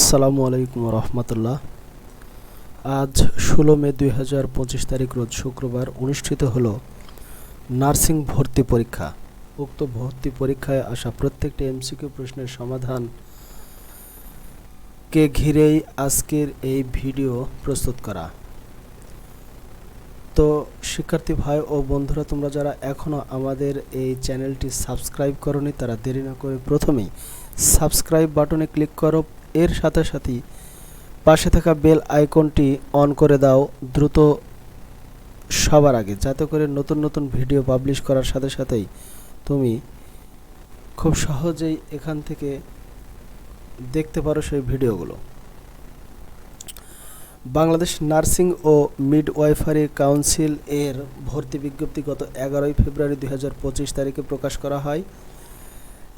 আসসালামু আলাইকুম রহমতুল্লাহ। আজ ষোলো মে দুই হাজার পঁচিশ তারিখ, রোজ শুক্রবার অনুষ্ঠিত হল নার্সিং ভর্তি পরীক্ষা। উক্ত ভর্তি পরীক্ষায় আসা প্রত্যেকটি এমসিকিউ প্রশ্নের সমাধান কে ঘিরেই আজকের এই ভিডিও প্রস্তুত করা। তো, শিক্ষার্থী ভাই ও বন্ধুরা, তোমরা যারা এখনও আমাদের এই চ্যানেলটি সাবস্ক্রাইব করনি, তারা দেরি না করে প্রথমেই সাবস্ক্রাইব বাটনে ক্লিক করো এর সাথে সাথেই পাশে থাকা বেল আইকনটি অন করে দাও দ্রুত সবার আগে, যাতে করে নতুন নতুন ভিডিও পাবলিশ করার সাথে সাথেই তুমি খুব সহজেই এখান থেকে দেখতে পারো সেই ভিডিওগুলো। বাংলাদেশ নার্সিং ও মিডওয়াইফারি কাউন্সিল এর ভর্তি বিজ্ঞপ্তি গত এগারোই ফেব্রুয়ারি দু হাজার পঁচিশ তারিখে প্রকাশ করা হয়।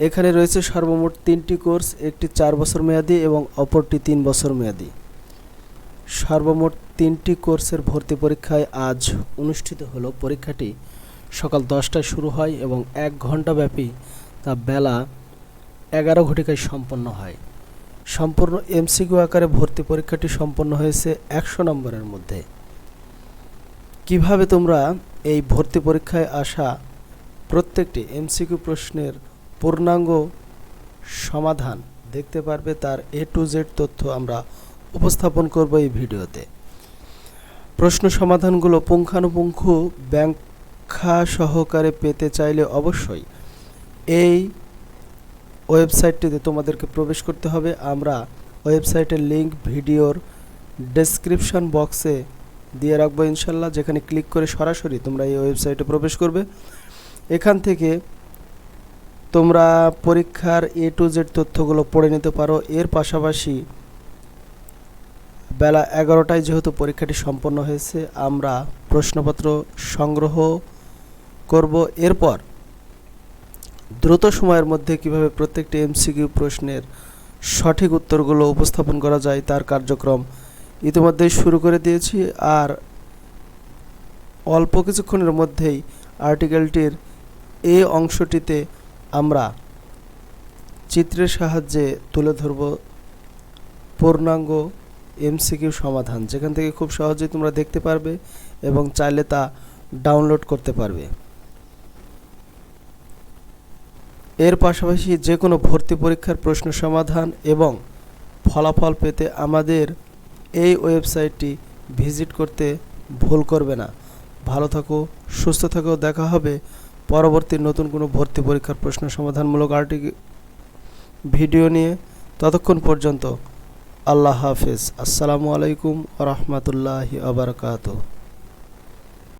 এখানে রয়েছে সর্বমোট তিনটি কোর্স, একটি চার বছর মেয়াদি এবং অপরটি তিন বছর মেয়াদি। সর্বমোট তিনটি কোর্সের ভর্তি পরীক্ষায় আজ অনুষ্ঠিত হলো পরীক্ষাটি সকাল দশটায় শুরু হয় এবং এক ঘণ্টা ব্যাপী তা বেলা এগারো ঘটিকায় সম্পন্ন হয়। সম্পূর্ণ এমসিকিউ আকারে ভর্তি পরীক্ষাটি সম্পন্ন হয়েছে একশো নম্বরের মধ্যে। কীভাবে তোমরা এই ভর্তি পরীক্ষায় আসা প্রত্যেকটি এমসিকিউ প্রশ্নের পূর্ণাঙ্গ সমাধান। দেখতে পারবে তার এ টু জেড তথ্য আমরা উপস্থাপন করব এই ভিডিওতে। প্রশ্ন সমাধানগুলো পুঙ্খানুপুঙ্খ ব্যাখ্যা সহকারে পেতে চাইলে অবশ্যই এই ওয়েবসাইটটিতে তোমাদেরকে প্রবেশ করতে হবে। আমরা ওয়েবসাইটের লিংক ভিডিওর ডেসক্রিপশন বক্সে দিয়ে রাখব ইনশাল্লাহ, যেখানে ক্লিক করে সরাসরি তোমরা এই ওয়েবসাইটে প্রবেশ করবে। এখান থেকে তোমরা পরীক্ষার এ টু জেড তথ্যগুলো পড়ে নিতে পারো। এর পাশাপাশি বেলা এগারোটায় যেহেতু পরীক্ষাটি সম্পন্ন হয়েছে, আমরা প্রশ্নপত্র সংগ্রহ করব। এরপর দ্রুত সময়ের মধ্যে কীভাবে প্রত্যেকটি এমসিকিউ প্রশ্নের সঠিক উত্তরগুলো উপস্থাপন করা যায় তার কার্যক্রম ইতিমধ্যেই শুরু করে দিয়েছি। আর অল্প কিছুক্ষণের মধ্যেই আর্টিকেলটির এ অংশটিতে আমরা চিত্রের সাহায্যে তুলে ধরব পূর্ণাঙ্গ এমসিকিউ সমাধান, যেখান থেকে খুব সহজেই তোমরা দেখতে পারবে এবং চাইলে তা ডাউনলোড করতে পারবে। এর পাশাপাশি যে কোনো ভর্তি পরীক্ষার প্রশ্ন সমাধান এবং ফলাফল পেতে আমাদের এই ওয়েবসাইটটি ভিজিট করতে ভুল করবে না। ভালো থাকো, সুস্থ থাকো, দেখা হবে পরবর্তী নতুন কোনো ভর্তি পরীক্ষার প্রশ্ন সমাধানমূলক আর্টি ভিডিও নিয়ে ততক্ষণ পর্যন্ত আল্লাহ হাফিজ। আসসালামু আলাইকুম রহমতুল্লাহি আবরকাত